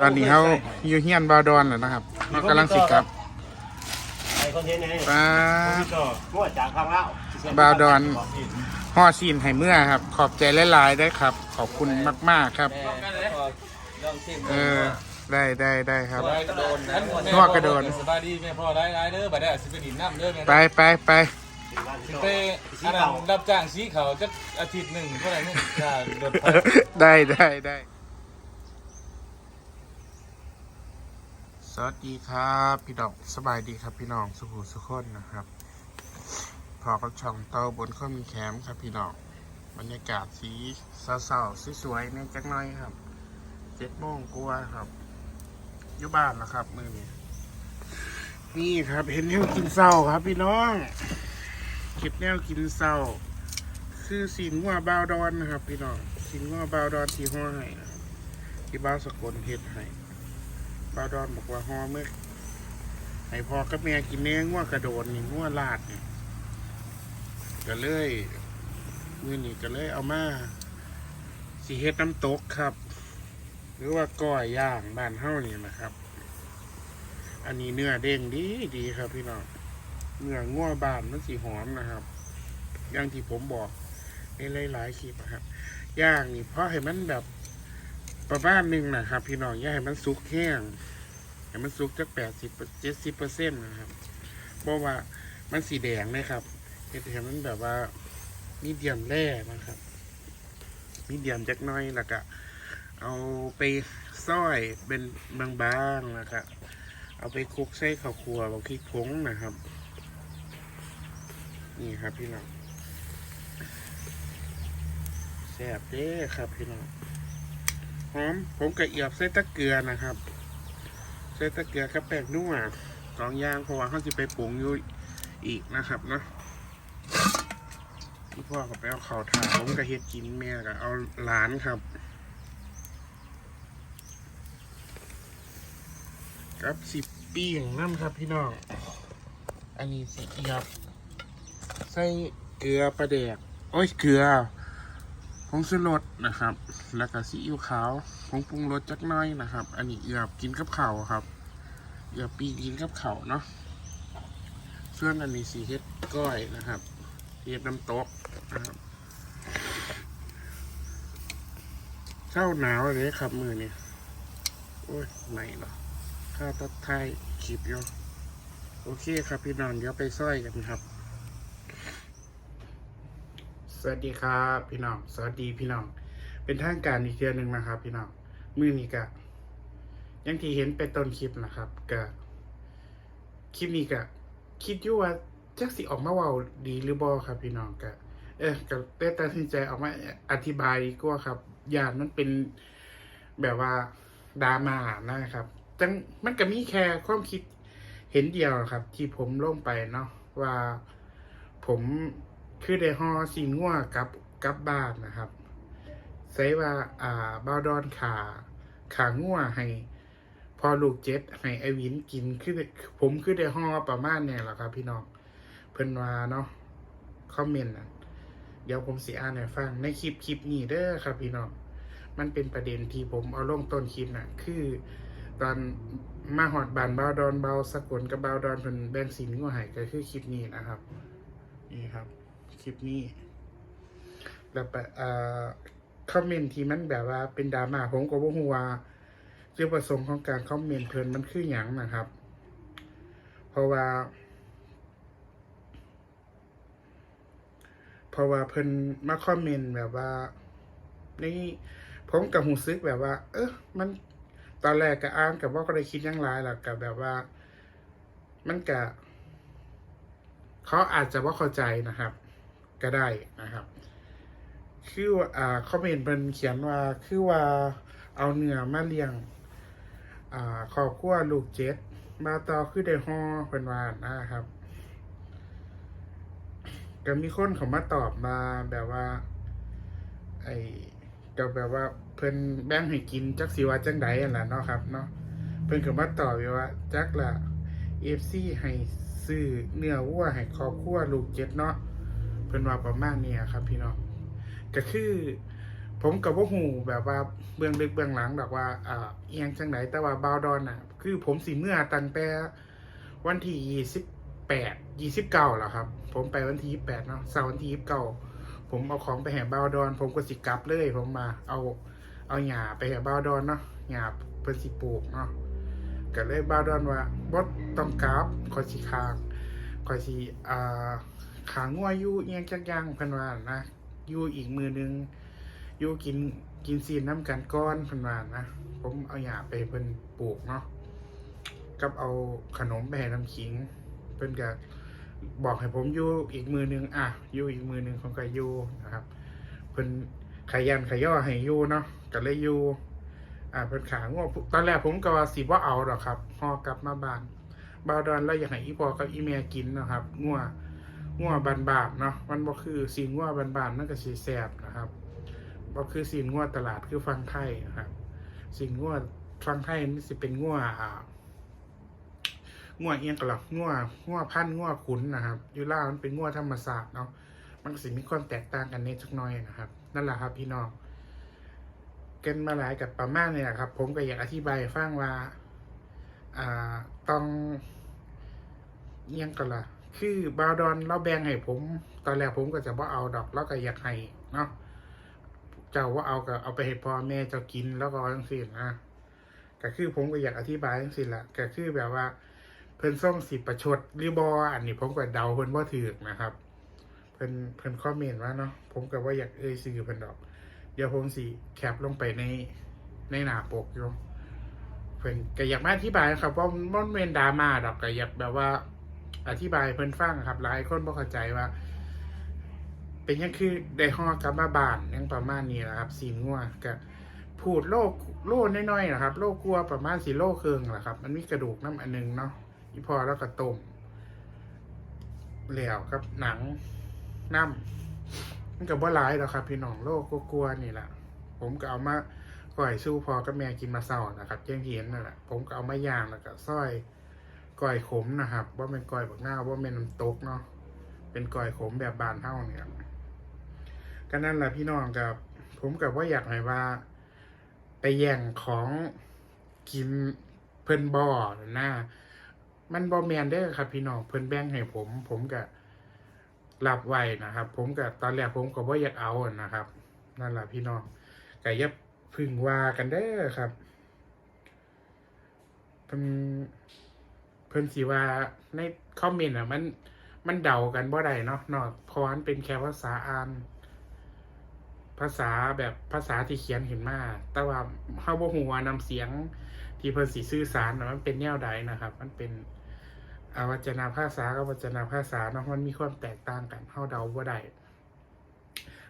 ตอนนี้เขาอยู่เฮียนบาวดอนแล้วนะครับเขากำลังสิกลับไอ้คอนเทนต์ไงป้าก็พวกจากข้างเล่าบาวดอนห่อซีนให้เมื่อครับ ขอบใจหลายๆได้ครับ ขอบคุณมาก ๆครับลองชิมเออ ได้ได้ได้ครับกระโดนนะนวดกระโดนสบายดีแม่พ่อได้ได้เด้อบัดนี้สิไปดินน้ำเด้อแม่ไปไปไปสิไปอันนั้นรับจ้างสีเขาจะอาทิตย์หนึ่งเท่าไหร่นี่ค่ารถไฟได้ได้ได้ สวัสดีครับ พี่ดอกสบายดีครับพี่น้องสุขุสุขคนนะครับ พอกับช่องเตาบนข้อมีแคมครับพี่น้องบรรยากาศสีเศร้าๆสวยๆในจักน้อยครับเจ็ดโมงกว่าครับอยู่บ้านแล้วครับมือนี้นี่ครับเห็นแนวกินเศร้าครับ พี่น้องเก็บแนวกินเศร้า คือสินงัวบาวดอนนะครับ พี่น้องสินงัวบาวดอนที่ห่อให้ที่บ้าวสกลเฮ็ดให้ บาดอนบอกว่าหอเมื่อให้พอกับแม่กินเนื้องัวกระโดดนี่งัวลาดนี่ก็เลยมือนี่ก็เลยเอามาสีเฮ็ดน้ำตกครับ หรือว่าก้อยย่างบ้านเฮ้านี่นะครับ อันนี้เนื้อเด้งดีดีครับพี่น้องเนื้องัวบานมันสีหอมนะครับ อย่างที่ผมบอกในหลายๆคลิปอะครับย่างนี่เพราะให้มันแบบ ประมาณหนึ่งนะครับ พี่น้องอย่าให้มันสุกแห้งให้มันสุกจากแปดสิบเจ็ดสิบเปอร์เซ็นต์นะครับเพราะว่ามันสีแดงเลยครับเห็นให้มันแบบว่ามีเดียมแร่นะครับ มีเดียมจักน้อยแล้วก็เอาไปซ้อยเป็นบางๆนะครับเอาไปคลุกใส่ข้าวคั่วกับพริกผงนะครับ นี่ครับพี่น้องแซ่บเด้ครับพี่น้อง หอมผมกระเอียบใส่ตะเกียนะครับ ใส่ตะเกียกับแป้งนัวสองอย่างเพราะว่าเขาจะไปปรุงอยู่อีกนะครับเนาะพี่พ่อกับไปเอาข้าวถาผมก็เฮ็ดกินแม่ก็เอาหลานครับครับสิบปีอย่างนั่นครับพี่น้อง อันนี้สิเอียบ ใส่เกลือปลาแดก โอ้ยเกลือ ผงชูรสนะครับ แล้วก็ซีอิ๊วขาวผงปรุงรสจักน้อยนะครับ อันนี้เอือบกินกับข้าวครับเอือบปีกินกับข้าวเนาะส่วนอันนี้สีเฮ็ดก้อยนะครับเฮ็ดน้ำตกนะครับเช้าหนาวเลยครับมือเนี่ยโอ้ยไม่หรอข้าวตัดไทยคลิปอยู่โอเคครับพี่น้องเดี๋ยวไปซ้อยกันครับ สวัสดีครับพี่น้อง สวัสดีพี่น้อง เป็นทางการอีกเทือหนึ่งนะครับ พี่น้อง มือนี้กะยังที่เห็นไปต้นคลิปนะครับกะคลิปนี้กะคิดอยู่ว่าจักสิออกมาเว่าดีหรือบอครับ พี่น้องกะเออกับได้ตัดสินใจออกมาอธิบายกว่าครับยานมันเป็นแบบว่าดราม่านะครับจังมันก็มีแค่ความคิดเห็นเดียวครับ ที่ผมลงไปเนาะว่าผม คือได้ฮอสีง่วกับกับบ้านนะครับใส่ว่าอ่าบาดอนขาขาง่วให้ พอลูกเจ็ดให้ไอวินกินคือผมคือได้ฮอประมาณเนี่ยแหละครับ พี่น้องเพิ่นว่าเนาะคอมเมนต์นะเดี๋ยวผมสิอ่านให้ฟังในคลิปคลิปนี้เด้อครับ พี่น้องมันเป็นประเด็นที่ผมเอาลงต้นคลิปน่ะ คือตอนมาหอดบานเบาดอนเบาสกลกับเบาดอนเพิ่นแบ่งสินง่วให้ก็คือคลิปนี้นะครับ นี่ครับ คลิปนี้ แล้วไปอ่อคอมเมนต์ที่มันแบบว่าเป็นดราม่าผมก็บ่ฮู้ว่าจุดประสงค์ของการคอมเมนต์เพิ่นมันคือหยังนะครับ เพราะว่า เพราะว่าเพิ่นมาคอมเมนต์แบบว่านี่ผมกับหูซึกแบบว่า เออมันตอนแรกก็อ่านกับว่าก็ได้คิดยังไรหรอกกับแบบว่า มันกะเขาอาจจะว่าเข้าใจนะครับ ก็ได้นะครับ คืออ่าคอมเมนต์เป็นเขียนว่าคือว่าเอาเนื้อมาเลี้ยงอ่าครอบครัวลูกเจ็ดมาต่อคือได้ฮอเป็นวานนะครับก็มีคนเขามาตอบมาแบบว่า ไอ้ก็แบบว่าเพิ่นแบ่งให้กินจักสิว่าจังใดอันล่ะเนาะครับเนาะเพิ่นก็มาตอบอว่า จักละเอฟซีให้ซื้อเนื้อวัวให้ครอบครัวลูกเจ็ดเนาะ เพิ่นว่าประมาณนี้ครับ พี่น้องก็คือ ผมกับว่าหูแบบว่าเบื้องลึกเบื้องหลังแบบว่าอ่าเอียงจังไหนแต่ว่าบาวดอนอะ คือผมสิเมื่อตั้งแต่วันที่ยี่สิบแปดยี่สิบเก้าแล้วครับ ผมไปวันที่ยี่แปดเนาะเสาร์วันที่ยี่สิบเก้าผมเอาของไปแห่บาวดอน ผมก็สิกลับเลย ผมมาเอาเอาหญ้าไปแห่บาวดอนเนาะหญ้าเพิ่นสิปลูกเนาะก็เลยบาวดอนว่าบ่ต้องกลับขอยสิคางขอยสิอ่า ขางัวยู่เอียงจักย่างพิ่นวานนะยู่อีกมือหนึงยู่กินกินซีนน้ำกันก้อนพันวานนะผมเอาหยาไปเพิ่นปลูกเนาะกับเอาขนมไปให้น้ำขิง เพิ่นก็บอกให้ผมยู่อีกมือหนึงอะยู่อีกมือหนึงผมก็ยู่นะครับ เพิ่นขยันขย่อให้ยู่เนาะก็เลยยู่อ่าเพิ่นขาง่วงตอนแรกผมก็ว่าสิว่าเอาหรอกครับพอกลับมาบ้านบาวดอนแล้วอยากให้อีพอกับอีเมียกินนะครับง่วง วบานบานๆเนาะมันบ่คือสีง่วบานบานๆนั่นก็สีแสบนะครับก็คือสินงวตลาดคือฟังไทยนะครับสินงวฟังไทยนี่สิเป็นงวดอ่างวเอียงกันหรองวดงวพันธุ์งวขุนนะครับยูล่ามันเป็นงวธรรมศาสตร์เนาะมันสิมีความแตกต่างกันนิดสักน้อยนะครับ นั่นแหละครับพี่น้องกันมาหลายกับประมาณเนี่ยครับ ผมก็อยากอธิบายฟังว่าอ่าต้องเอียงกันละ คือบาวดอนเราแบ่งให้ผม ตอนแรกผมก็จะว่าเอาดอกแล้วก็อยากให้เนาะเจ้าว่าเอาก็เอาไปให้พ่อแม่เจ้ากินแล้วก็จังซี่นนะก็คือผมก็อยากอธิบายจังซี่ละก็คือแบบว่า เพิ่นส่งสิประชดหรือบออันนี้ผมก็เดาเพิ่นบ่าถูกนะครับ เพิ่นเพิ่นคอมเมนต์ว่าเนาะผมก็ว่าอยากเอ่ยชื่อเพิ่นดอก เดี๋ยวผมสิแคปลงไปในในหน้าปกอยู่เพิ่นก็อยากมาอธิบายนะครับว่ามันบ่แม่นดราม่าดอกก็อยากแบบว่า อธิบายเพิ่นฟังครับ หลายคนบ่เข้าใจว่า เป็นยังคือได้ห่อกลับมาบ้านยังประมาณนี้นะครับสีงัวกับพูดโลกโลน้อยๆนะครับ โลกลัวประมาณสีโลเครืองแหละครับ มันมีกระดูกน้ำอันหนึงเนาะอีพอแล้วก็ต้มแล้วครับหนังน้ำมันกับว่าร้ายหรอกครับ พี่น้องโลกกลัวๆนี่แหละผมก็เอามาก่อยสู้พอกับแม่กินมาเศร้านะครับแจ้งเห็นนั่นแหละผมก็เอามาย่างแล้วก็ซ้อย ก่อยขมนะครับว่าเป็นก่อยบักหน้าว่าเป็นน้ำตกเนาะเป็นก่อยขมแบบบานเท่าเนี่ยก็นั่นแหละพี่น้องกับ ผมกับว่าอยากให้ว่า ไปแย่งของกินเพิ่นบ่อหน้ามันบ่แมนเด้ครับ พี่น้องเพิ่นแบ่งให้ผม ผมก็รับไว้นะครับ ผมก็ตอนแรกผมก็บ่อยากเอานะครับ นั่นแหละพี่น้องก็อย่าพึ่งว่ากันเด้ครับเพิ่น เพิ่นสิว่าในคอมเมนต์อะ มันมันเดากันบ่ได้เนาะเนาะเพราะมันเป็นแค่ภาษาอ่านภาษาแบบภาษาที่เขียนเห็นมาแต่ว่าเฮาบ่ฮู้ว่านำเสียงที่เพิ่นสิสื่อสารน่ะมันเป็นแนวใดนะครับ มันเป็นอวัจนภาษากับวัจนภาษาเนาะมันมีความแตกต่างกันเฮาเดาบ่ได้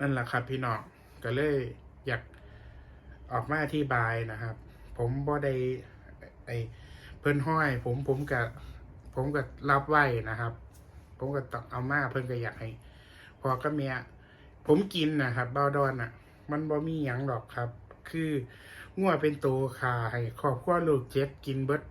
นั่นแหละครับ พี่น้องก็เลยอยากออกมาอธิบายนะครับ ผมบ่ได้ไอ เพิ่นห้อย ผมผมก็ผมก็รับไหวนะครับ ผมก็ต้องเอามาเพิ่นก็อยากให้พอก็เมียผมกินนะครับเบ้าดอนอะ มันบ่มีหยังหรอกครับ คืองัวเป็นตัวคาให้ครอบครัวลูกเจ็ดกินเบิด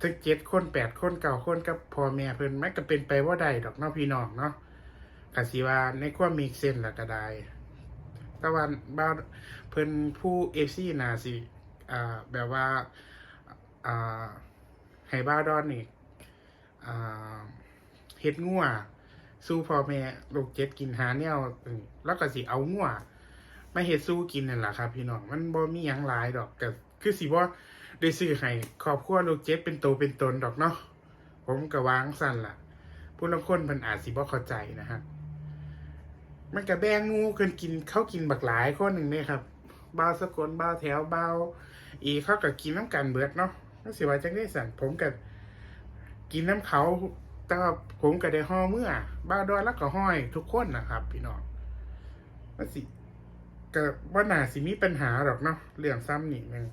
ถึงเจ็ดคนแปดคนเก้าคนกับพ่อแม่เพิ่นมันก็เป็นไปว่าได้ดอกเนาะพี่น้องเนาะกสิว่าในความมีเส้นละก็ได้ต่ว่าบ้าเพิ่นผู้เอฟซีนาสิอ่าแบบว่า ให้บ้าดอนนี่อ่าเฮ็ดงัวสู้พ่อแม่ลูกเจ็ดกินหาแนวอืมแล้วก็สิเอางัวมาเฮ็ดสู้กินนั่นแหละครับ พี่น้องมันบ่มีหยังหลายดอกก็คือสิบ่ได้ซื้อให้ครอบครัวลูกเจ็ดเป็นโตวเป็นตนดอกเนาะผมก็วางสั่นล่ะผู้ลางคนเพิ่นอาจสิบ่เข้าใจนะฮะมันก็แบ่งหมู่เพิ่นกินเขากินบักหลายคนหนึ่งเนี่ยครับบ่าสกลบ่าแถวบ่าอีเขาก็กินน้ำกันเบิดเนาะ จังสิว่าจังได้สั่นผมก็กินน้ำเขาแต่ว่าผมก็ได้ห่อเมื่อบ้าดอนแล้วก็ห้อยทุกคนนะครับ พี่น้องว่าสิก็ว่าหน่าสิมีปัญหาหรอกเนาะเรื่องซ้ำนี่มัน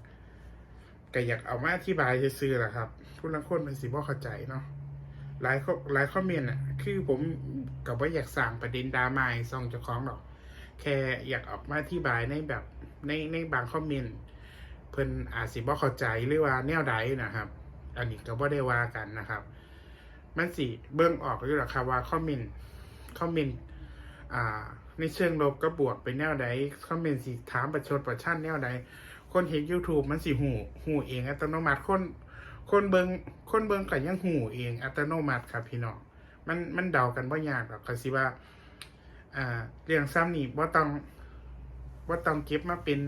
ก็อยากเอามาอธิบายซื่อๆแหละครับผู้ลังคนเป็นสิบ่เข้าใจเนาะหลายข้อหลายคอมเมนต์อะ คือผมกับว่าอยากสั่งประเด็นดราม่าให้ส่องเจ้าของหรอก แค่อยากออกมาอธิบายในแบบในในบางคอมเมนต์ เพิ่นอาจสิบ่เข้าใจหรือว่าแนวใดนะครับ อันนี้ก็บ่ได้ว่ากันนะครับ มันสิเบิ่งออกอยู่หรอครับว่าคอมเมนต์คอมเมนต์อ่าในเชิงลบก็บวกไปแนวใดคอมเมนต์สิถามประชดประชันแนวใดคนเห็น YouTube มันสิหูหูเองอัตโนมัติคนคนเบิงคนเบิงก็ยังหูเองอัตโนมัติครับพี่น้องมันมันเดากันว่ยากหรอกก็สิว่าอ่าเรื่องซ้ำนี่ว่าต้องว่าต้องเก็บมาเป็น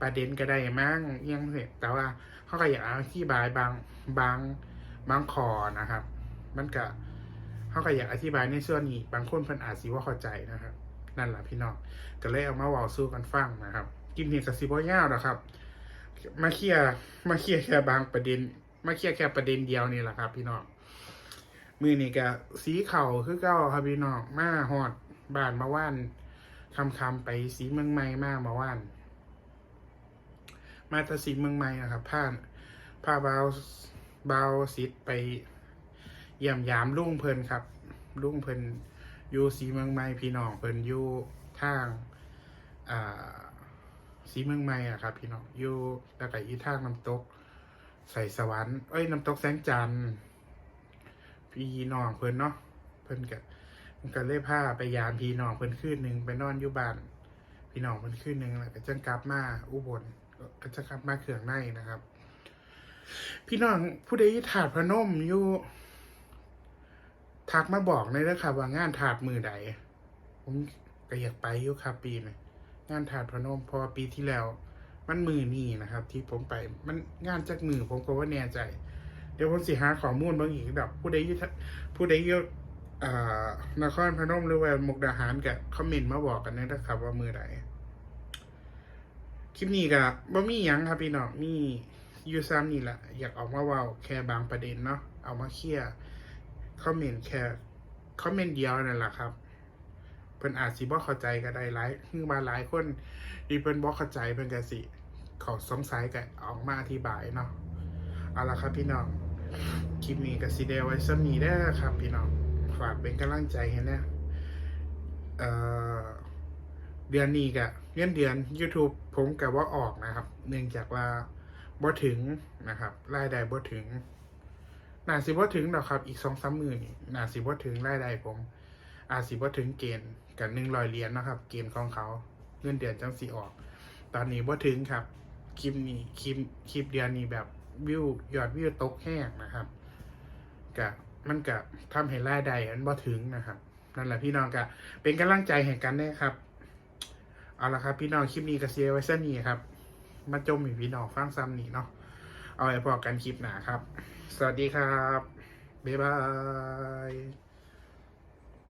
ประเด็นก็ได้มั้งยังเสร็จแต่ว่าเขาก็อยากอธิบายบางบางบางคอนะครับ มันก็เขาก็อยากอธิบายในส่วนนี้ บางคนเพิ่นอาจสิว่าเข้าใจนะครับ นั่นแหละพี่น้องก็เลยเอามาเว้าสู้กันฟังนะครับ กินนี่กับสิบ่ยาวหรอกครับ มาเคลียร์มาเคลียร์แค่บางประเด็น มาเคลียร์แค่ประเด็นเดียวนี่แหละครับ พี่น้องมือนี่ก็สีเข่าคือเก้าครับพี่น้องมาฮอดบานมาว่านคำคำๆไปสีเมืองใหม่มามาว่าน มาแตสีเมืองใหม่นะครับพาพาเบาวบาวสิทธิ์ไปเยี่ยมยามลุงเพิ่นครับลุงเพิ่นอยู่สีเมืองใหม่พี่น้องเพิ่นอยู่ทางอ่าสีเมืองใหม่อะครับ พี่น้องอยู่แล้วก็อีทางน้ำตก ใส่สวรรค์เอ้ยน้ำตกแสงจันทร์พี่น้องเพิ่นเนาะเพิ่นก็มันก็เลยพาไปยามพี่น้องเพิ่นคืนหนึ่งไปนอนอยู่บ้าน พี่น้องเพิ่นคืนหนึ่งแล้วก็จังกลับมาอุบล ก็จะกลับมาเขื่องในนะครับ พี่น้องผู้ใดถาดพระนมอยู่ทักมาบอกในอยนะครับว่างานถาดมือใดผมก็อยากไปอยู่ครับปีนี้งานถาดพนมพราะว่าปีที่แล้ว มันมือนี่นะครับ ที่ผมไปมันงานจากมือผมก็ว่าแน่ใจ เดี๋ยวผมสิหาข้อมูลบางอีกดอกผู้ใดยุผู้ใดอยุอ่านครพนมหรือว่ามุกดาหารกับคอมเมนต์มาบอกกันนะครับว่ามือใด คลิปนี้ก็บ่มีหยังครับพี่น้องมีอยู่ซ้ำนี่แหละอยากออกมาเว้าแค่บางประเด็นเนาะเอามาเคลียร์คอมเมนต์แค่คอมเมนต์เดียวนั่นแหละครับเพิ่นอาจสิบ่เข้าใจก็ได้หลายคือมาหลายคนที่เพิ่นบ่เข้าใจเพิ่นก็สิเขาสงสัยก็ออกมาอธิบายเนาะเอาละครับพี่น้องคลิปนี้ก็สิได้เอาไว้ซ้ำนี้ได้ครับ พี่น้องฝากเป็นกำลังใจให้นะเอ่อ เดือนนี้ก็เงินเดือน YouTube ผมก็ว่าออกนะครับ เนื่องจากว่าบ่ถึงนะครับรายได้บ่ถึงน่าสิบ่ถึงดอกครับ อีกสองสามหมื่นนี่น่าสิบ่ถึงรายได้ผม อาสิว่ถึงเกณฑ์กับหนึ่งร้อยเหรียญนะครับ เกณฑ์ของเขาเงินเดือนจังสีออก ตอนนี้ว่ถึงครับคลิปนี้คลิปคลิปเดือนนี้แบบวิวยอดวิวตกแห้งนะครับกะมันกะทำให้รายได้อันบ่ถึงนะครับนั่นแหละพี่น้องกะเป็นกำลังใจแห่งกันได้ครับ เอาละครับ พี่น้องคลิปนี้ก็เซียไว้เส้นี่ครับ มาจมอยู่พี่น้องฟังซ้ำนี่เนาะเอาไว้พอกันคลิปหนาครับ สวัสดีครับ บ๊ายบาย